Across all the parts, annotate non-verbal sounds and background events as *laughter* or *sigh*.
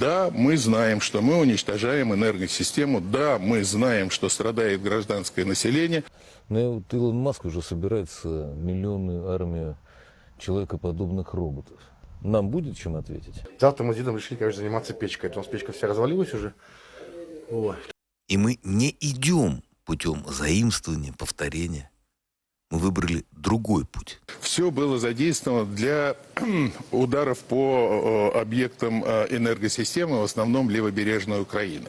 Да, мы знаем, что мы уничтожаем энергосистему. Да, мы знаем, что страдает гражданское население. Но и вот Илон Маск уже собирается миллионную армию человекоподобных роботов. Нам будет чем ответить? Завтра мы с дедом решили, конечно, заниматься печкой. Это у нас печка вся развалилась уже. Ой. И мы не идем путем заимствования, повторения. Мы выбрали другой путь. Все было задействовано для *clears throat* ударов по э, объектам э, энергосистемы, в основном левобережной Украины.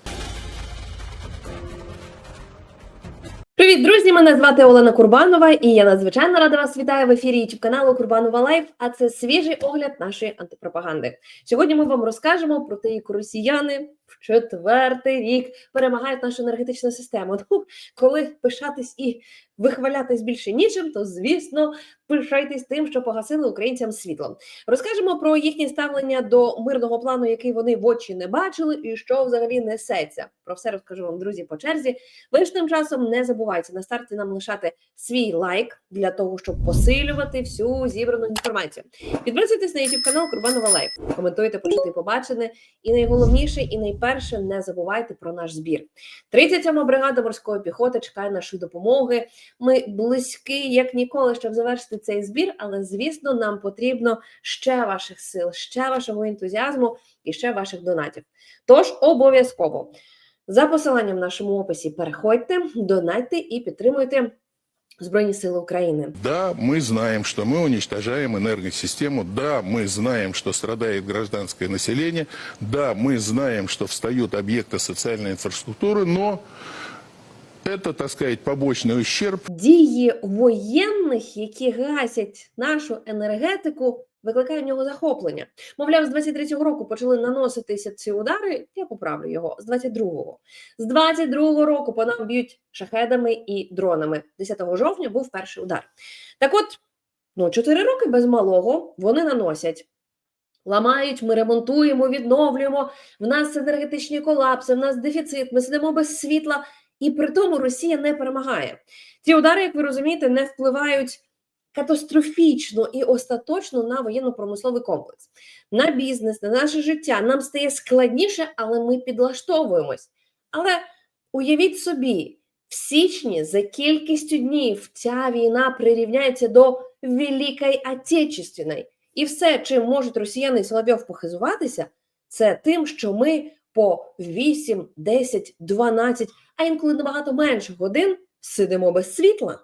Привіт, друзі! Мене звати Олена Курбанова, і я надзвичайно рада вас вітаю в ефірі youtube каналу Курбанова Лайф. А це свіжий огляд нашої антипропаганди. Сьогодні ми вам розкажемо про те, як росіяни в четвертий рік перемагають нашу енергетичну систему. Ну, коли пишатись і вихвалятись більше нічим, то звісно пишайтесь тим, що погасили українцям світло. Розкажемо про їхнє ставлення до мирного плану, який вони в очі не бачили, і що взагалі несеться. Про все розкажу вам, друзі, по черзі. Ви ж тим часом не забувайте на старті нам лишати свій лайк для того, щоб посилювати всю зібрану інформацію. Підписуйтесь на YouTube канал Курбанова Лайф, коментуйте, почути побачене. І найголовніше, і найперше, не забувайте про наш збір. 37-ма бригада морської піхоти чекає нашої допомоги. Ми близькі як ніколи, щоб завершити цей збір, але звісно, нам потрібно ще ваших сил, ще вашого ентузіазму і ще ваших донатів. Тож обов'язково за посиланням в нашому описі переходьте, донатьте і підтримуйте Збройні Сили України. Да, мы знаем, что мы уничтожаем энергосистему. Да, мы знаем, что страдает гражданское население. Да, мы знаем, что встают объекты социальной инфраструктуры, но это, так сказать, побочный ущерб Дії воєнних, які гасять нашу енергетику, викликає в нього захоплення. Мовляв, з 23-го року почали наноситися ці удари. Я поправлю його з 22-го. З 22-го року по нам б'ють шахедами і дронами. 10 жовтня був перший удар. Так от, ну 4 роки без малого вони наносять. Ламають, ми ремонтуємо, відновлюємо. В нас енергетичні колапси, в нас дефіцит, ми сидимо без світла, і при тому Росія не перемагає. Ці удари, як ви розумієте, не впливають катастрофічно і остаточно на воєнно-промисловий комплекс, на бізнес, на наше життя. Нам стає складніше, але ми підлаштовуємось. Але уявіть собі, в січні за кількістю днів ця війна прирівняється до Великої Отечественної. І все, чим можуть росіяни і Соловйов похизуватися, це тим, що ми по 8, 10, 12, а інколи набагато менше годин сидимо без світла.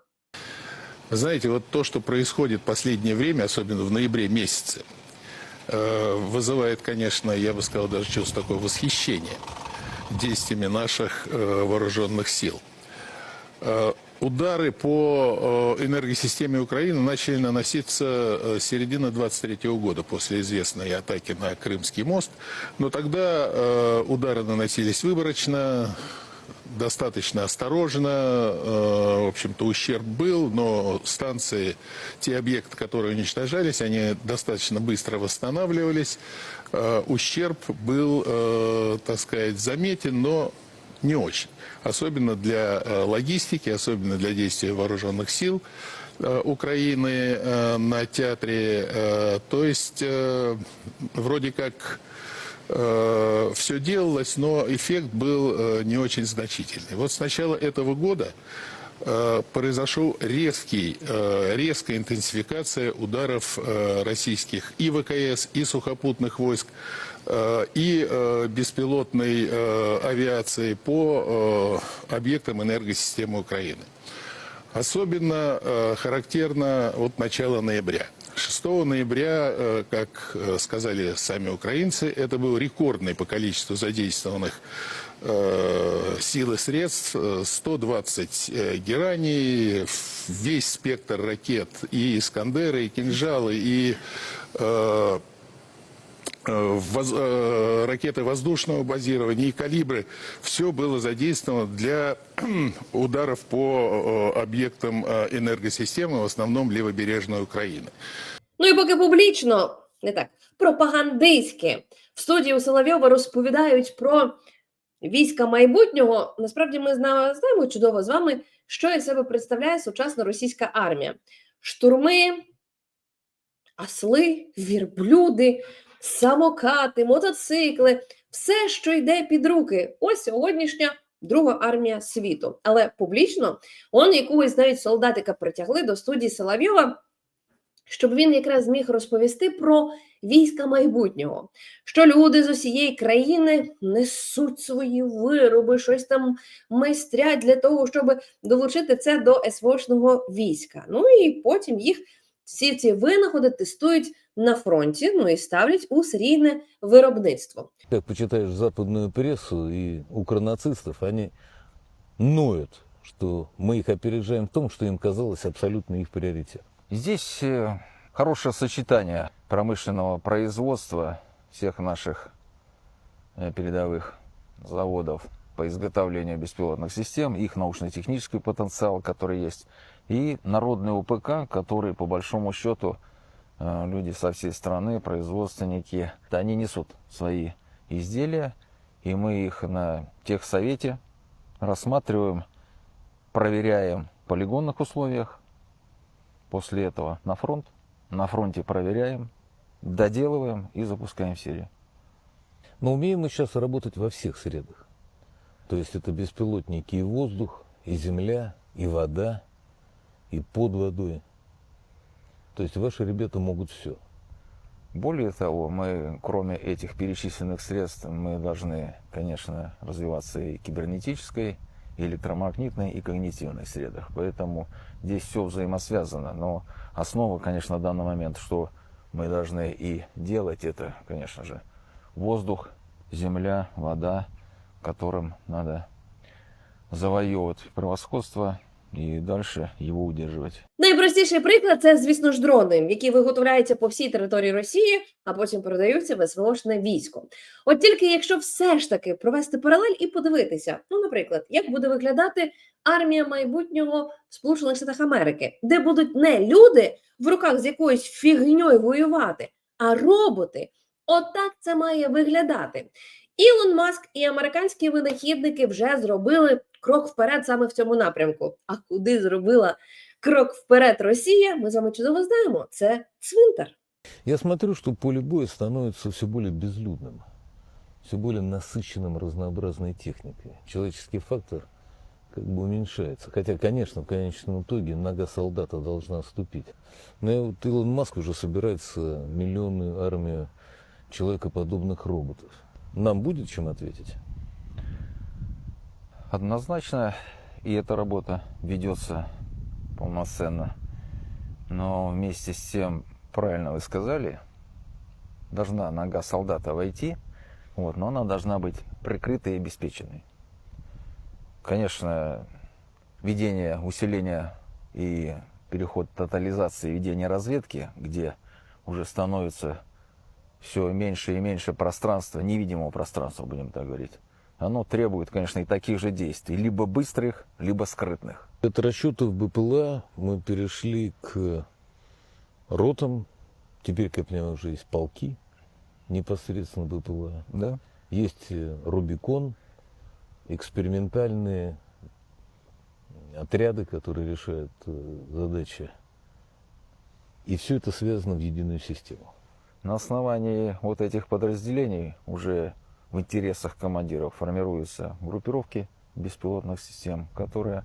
Знаете, вот то, что происходит в последнее время, особенно в ноябре месяце, э, вызывает, конечно, я бы сказал, даже чувство такое восхищение действиями наших э, вооруженных сил. Э, Удары по энергосистеме Украины начали наноситься с середины 23 года после известной атаки на Крымский мост. Но тогда удары наносились выборочно, достаточно осторожно. Э, В общем-то, ущерб был, но станции, те объекты, которые уничтожались, они достаточно быстро восстанавливались. Э, Ущерб был, э, так сказать, заметен, но не очень. Особенно для логистики, особенно для действия вооруженных сил Украины на театре. То есть, вроде как все делалось, но эффект был э, не очень значительный. Вот с начала этого года э, произошел резкий, э, резкая интенсификация ударов э, российских и ВКС, и сухопутных войск, э, и э, беспилотной э, авиации по э, объектам энергосистемы Украины. Особенно э, характерно от начала ноября. 6 ноября, э, как э, сказали сами украинцы, это был рекордный по количеству задействованных э, сил и средств. Э, 120 э, гераний, весь спектр ракет, и «Искандеры», и «Кинжалы», и э, э, воз- э, ракеты воздушного базирования и калибры. Все было задействовано для ударов по э, объектам э, энергосистемы, в основном левобережной Украины. Ну і поки публічно, не так, пропагандистськи в студії у Соловйова розповідають про війська майбутнього. Насправді ми зна- знаємо чудово з вами, що із себе представляє сучасна російська армія: штурми, осли, вірблюди, самокати, мотоцикли, все, що йде під руки. Ось сьогоднішня друга армія світу. Але публічно он якогось навіть солдатика притягли до студії Соловйова, щоб він якраз зміг розповісти про війська майбутнього, що люди з усієї країни несуть свої вироби, щось там майстрять для того, щоб долучити це до СВОшного війська. Ну і потім їх всі ці винаходи тестують на фронті, ну і ставлять у серійне виробництво. Как почитаешь западную прессу и укронацистов, они ноют, что мы их опережаем в том, что им казалось абсолютно их приоритет. Здесь э, хорошее сочетание промышленного производства всех наших э, передовых заводов по изготовлению беспилотных систем, их научно-технический потенциал, который есть, и народный УПК, который по большому счету э, люди со всей страны, производственники, они несут свои изделия, и мы их на техсовете рассматриваем, проверяем в полигонных условиях, После этого на фронт. На фронте проверяем, доделываем и запускаем в серию. Но умеем мы сейчас работать во всех средах. То есть это беспилотники и воздух, и земля, и вода, и под водой. То есть ваши ребята могут все. Более того, мы, кроме этих перечисленных средств, мы должны, конечно, развиваться и кибернетической, и электромагнитной, и когнитивной средах. Поэтому здесь все взаимосвязано. Но основа, конечно, в данный момент, что мы должны и делать, это, конечно же, воздух, земля, вода, которым надо завоевывать превосходство и дальше его удерживать. Найпростіший приклад це, звісно ж, дрони, які виготовляються по всій території Росії, а потім передаються в СВОшне військо. От тільки якщо все ж таки провести паралель і подивитися, ну, наприклад, як буде виглядати армія майбутнього в Сполучених Штатах Америки, де будуть не люди в руках з якоюсь фігньою воювати, а роботи. Отак це має виглядати. Ілон Маск і американські винахідники вже зробили крок вперед саме в цьому напрямку. А куди зробила крок вперед Росія? Ми з вами чудово знаємо. Це цвинтар. Я смотрю, что поле боя становится все более безлюдным, все более насыщенным разнообразной техникой. Человеческий фактор как бы уменьшается. Хотя, конечно, в конечном итоге нога солдата должна ступить. Но и вот Илон Маск уже собирается миллионную армию человекоподобных роботов. Нам будет чем ответить? Однозначно, и эта работа ведется полноценно. Но вместе с тем, правильно вы сказали, должна нога солдата войти, вот, но она должна быть прикрытой и обеспеченной. Конечно, ведение, усиление и переход тотализации ведения разведки, где уже становится все меньше и меньше пространства, невидимого пространства, будем так говорить, оно требует, конечно, и таких же действий, либо быстрых, либо скрытных. От расчетов БПЛА мы перешли к ротам. Теперь, как я понимаю, уже есть полки непосредственно БПЛА. Да? Есть э, Рубикон, экспериментальные отряды, которые решают э, задачи. И все это связано в единую систему. На основании вот этих подразделений уже в интересах командиров формируются группировки беспилотных систем, которые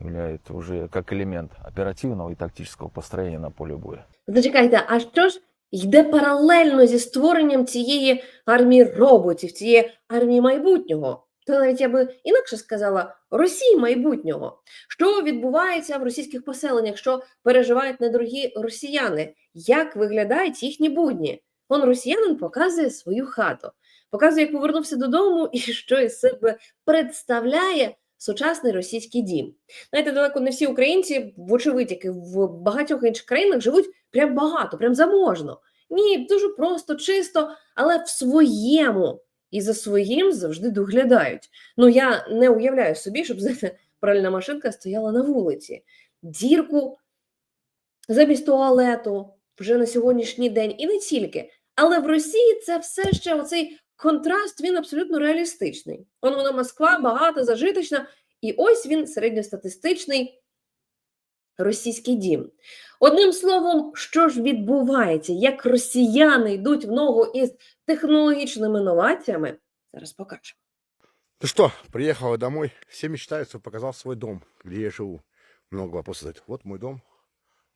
являются уже как элемент оперативного и тактического построения на поле боя. Зачекайте, а що ж йде паралельно зі створенням цієї армії роботів, цієї армії майбутнього? То навіть я би інакше сказала Росії майбутнього. Що відбувається в російських поселеннях, що переживають недорогі росіяни? Як виглядають їхні будні? Он росіянин показує свою хату, показує, як повернувся додому і *laughs* що із себе представляє сучасний російський дім. Знаєте, далеко не всі українці, вочевидь, як і в багатьох інших країнах, живуть прям багато, прям заможно. Ні, дуже просто, чисто, але в своєму. І за своїм завжди доглядають. Ну, я не уявляю собі, щоб знаєте, пральна машинка стояла на вулиці. Дірку замість туалету вже на сьогоднішній день, і не тільки. Але в Росії це все ще оцей контраст, він абсолютно реалістичний. Он вона Москва, багата, зажиточна, і ось він середньостатистичний російський дім. Одним словом, що ж відбувається, як росіяни йдуть в ногу із технологічними новаціями, зараз покажемо. Ну что, приехала домой. Все мечтают, чтобы показал свой дом, где я живу. Много вопросов задают. Вот мой дом.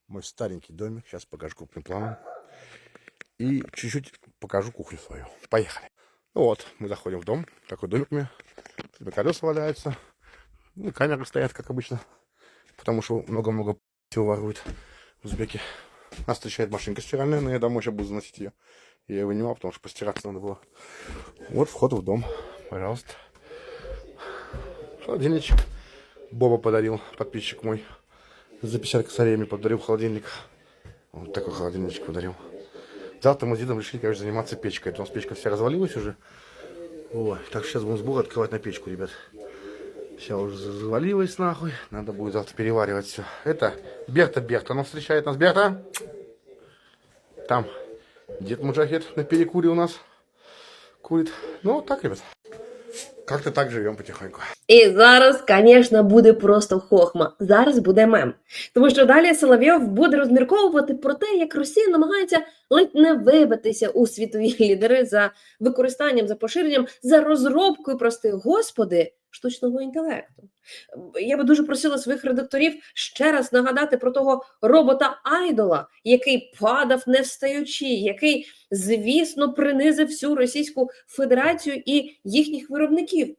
Мой старенький домик. Сейчас покажу крупным планом. И чуть-чуть покажу кухню свою. Поехали. Ну вот, мы заходим в дом. Такой домик у меня. Тут колеса валяются. Ну, камеры стоят, как обычно. Потому что много-много всего воруют узбеки. Нас встречает машинка стиральная, но я домой сейчас буду заносить ее. Я ее вынимал, потому что постираться надо было. Вот вход в дом. Пожалуйста. Холодильничек. Боба подарил, подписчик мой. За 50 косарей мне подарил холодильник. Вот такой холодильничек подарил. Завтра мы с дедом решили, конечно, заниматься печкой. Потому что печка вся развалилась уже. Ой, так сейчас будем сбор открывать на печку, ребят. Вся уже завалилась нахуй. Надо будет завтра переваривать все. Это Берта Берта. Она встречает нас. Берта! Там дед Муджахед на перекуре у нас курит. Ну, так, ребят. Как-то так живем потихоньку. І зараз, звісно, буде просто хохма. Зараз буде мем. Тому що далі Соловйов буде розмірковувати про те, як Росія намагається ледь не вибитися у світові лідери за використанням, за поширенням, за розробкою, прости господи, штучного інтелекту. Я би дуже просила своїх редакторів ще раз нагадати про того робота Айдола, який падав не встаючи, який, звісно, принизив всю Російську Федерацію і їхніх виробників.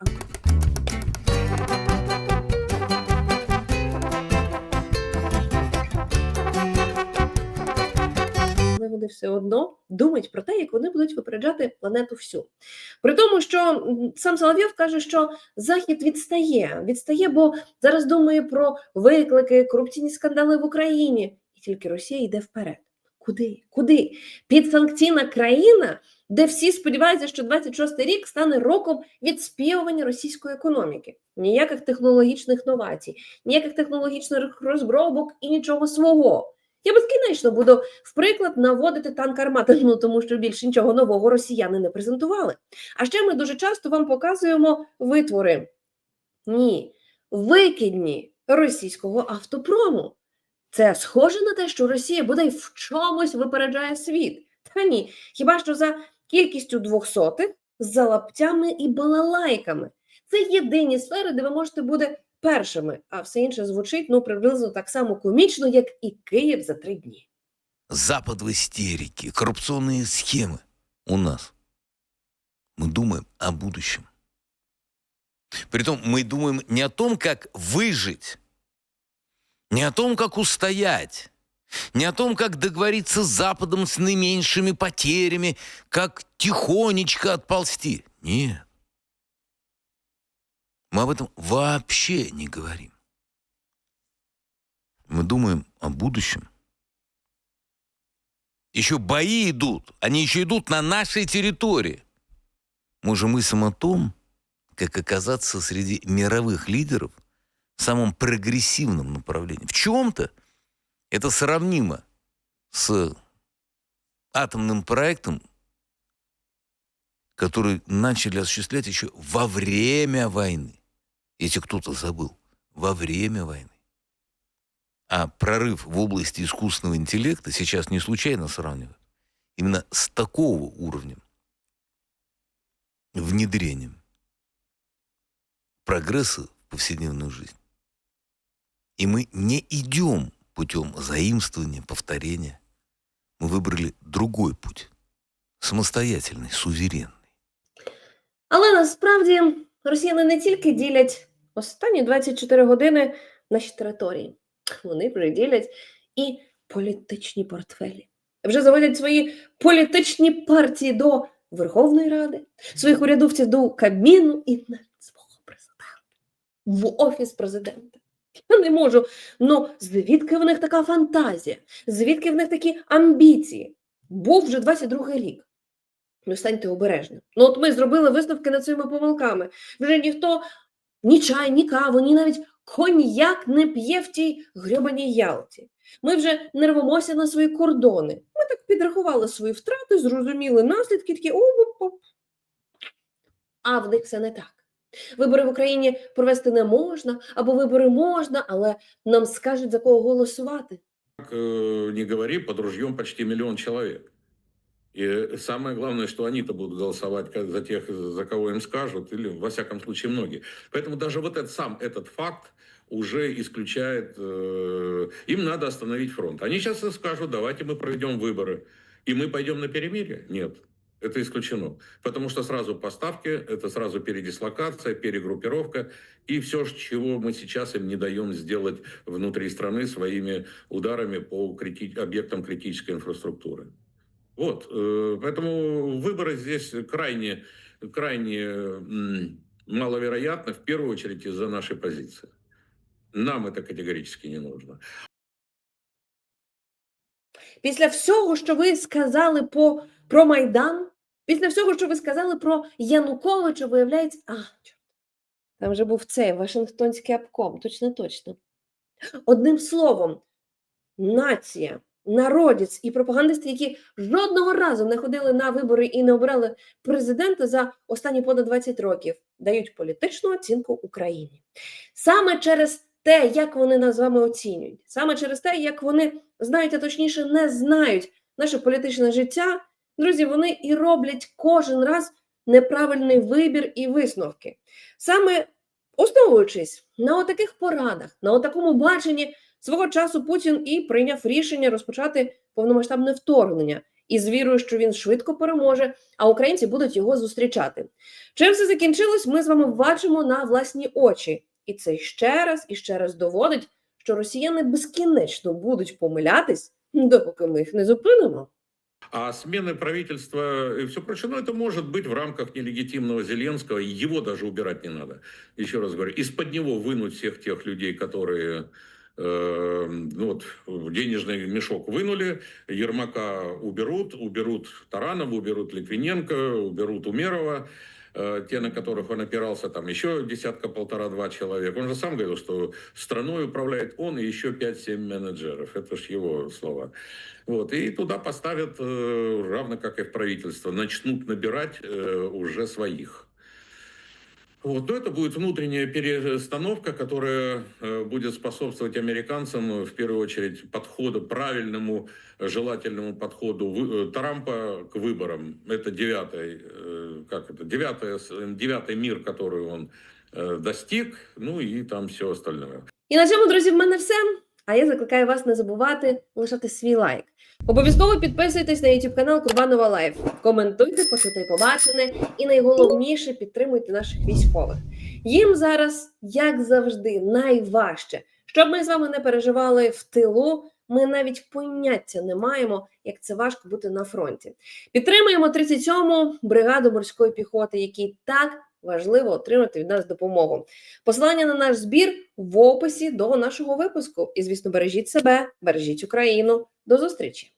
Все одно думають про те, як вони будуть випереджати планету всю. При тому, що сам Соловйов каже, що Захід відстає, відстає, бо зараз думає про виклики, корупційні скандали в Україні, і тільки Росія йде вперед. Куди? Куди? Підсанкційна країна, де всі сподіваються, що 26-й рік стане роком відспівування російської економіки. Ніяких технологічних новацій, ніяких технологічних розробок і нічого свого. Я безкінечно буду в приклад наводити танк армати, *laughs* ну тому що більше нічого нового росіяни не презентували. А ще ми дуже часто вам показуємо витвори. Ні, викидні російського автопрому. Це схоже на те, що Росія бодай в чомусь випереджає світ. Та ні, хіба що за кількістю двохсотих, за лаптями і балалайками. Це єдині сфери, де ви можете бути першими, а все інше звучить ну приблизно так само комічно, як і Київ за три дні. Запад в истерике, коррупционные схемы у нас. Мы думаем о будущем. Притом мы думаем не о том, как выжить, не о том, как устоять, не о том, как договориться с Западом с наименьшими потерями, как тихонечко отползти. Нет. Мы об этом вообще не говорим. Мы думаем о будущем. Еще бои идут. Они еще идут на нашей территории. Мы же мыслим о том, как оказаться среди мировых лидеров в самом прогрессивном направлении. В чем-то это сравнимо с атомным проектом, который начали осуществлять еще во время войны. Если кто-то забыл, во время войны. А прорыв в области искусственного интеллекта сейчас не случайно сравнивают. Именно с такого уровня внедрением прогресса в повседневную жизнь. И мы не идем путем заимствования, повторения. Мы выбрали другой путь. Самостоятельный, суверенный. Але насправді росіяни не тільки ділять останні 24 години наші території, вони вже ділять і політичні портфелі. Вже заводять свої політичні партії до Верховної Ради, своїх урядовців до Кабміну і навіть свого президента в офіс президента. Я не можу. Ну звідки в них така фантазія? Звідки в них такі амбіції? Був вже 22-й рік. Ну, станьте обережним. Ну, от ми зробили висновки над своїми помилками. Вже ніхто ні чай, ні каву, ні навіть коньяк не п'є в тій грьобаній Ялті. Ми вже не рвемося на свої кордони. Ми так підрахували свої втрати, зрозуміли наслідки, такі о, о, о. А в них все не так. Вибори в Україні провести не можна, або вибори можна, але нам скажуть за кого голосувати. Э, не говори, под ружьем почти миллион человек. И самое главное, что они-то будут голосовать за тех, за кого им скажут, или, во всяком случае, многие. Поэтому даже вот этот, сам этот факт уже исключает... э, им надо остановить фронт. Они сейчас скажут, давайте мы проведем выборы. И мы пойдем на перемирие? Нет. Это исключено. Потому что сразу поставки, это сразу передислокация, перегруппировка и все, чего мы сейчас им не даем сделать внутри страны своими ударами по крити- объектам критической инфраструктуры. Вот, э, поэтому выборы здесь крайне, крайне м, маловероятны, в первую очередь из-за нашей позиции. Нам это категорически не нужно. Після всього, що ви сказали по, про Майдан, після всього, що ви сказали про Януковича, виявляється, а, чорт, там же був цей Вашингтонський обком, точно, точно. Одним словом, нація, народець і пропагандисти, які жодного разу не ходили на вибори і не обирали президента за останні понад 20 років, дають політичну оцінку Україні. Саме через те, як вони нас з вами оцінюють, саме через те, як вони знають, а точніше не знають наше політичне життя, друзі, вони і роблять кожен раз неправильний вибір і висновки. Саме основуючись на отаких порадах, на отакому баченні, свого часу Путін і прийняв рішення розпочати повномасштабне вторгнення із вірою, що він швидко переможе, а українці будуть його зустрічати. Чим все закінчилось, ми з вами бачимо на власні очі. І це ще раз і ще раз доводить, що росіяни безкінечно будуть помилятись, допоки ми їх не зупинимо. А смены правительства и все прочее, ну, это может быть в рамках нелегитимного Зеленского, и его даже убирать не надо. Еще раз говорю, из-под него вынуть всех тех людей, которые э, ну, вот, денежный мешок вынули, Ермака уберут, уберут Таранова, уберут Литвиненко, уберут Умерова, э, те, на которых он опирался, там еще десятка, полтора-два человека. Он же сам говорил, что страной управляет он и еще 5-7 менеджеров. Это ж его слова. Вот, и туда поставят, э, равно как и в правительство, начнут набирать э, уже своих. Вот, но это будет внутренняя перестановка, которая э, будет способствовать американцам э, в первую очередь подходу, правильному, э, желательному подходу Трампа к выборам. Это девятый, как это, девятый, с- девятый мир, который он достиг, ну и там все остальное. І на цьому, друзі, в мене все. А я закликаю вас не забувати лишати свій лайк. Обов'язково підписуйтесь на YouTube канал Курбанова Лайф. Коментуйте, почути і побачене, і найголовніше підтримуйте наших військових. Їм зараз, як завжди, найважче. Щоб ми з вами не переживали в тилу, ми навіть поняття не маємо, як це важко бути на фронті. Підтримуємо 37-му бригаду морської піхоти, якій так важливо отримати від нас допомогу. Посилання на наш збір в описі до нашого випуску. І, звісно, бережіть себе, бережіть Україну. До зустрічі!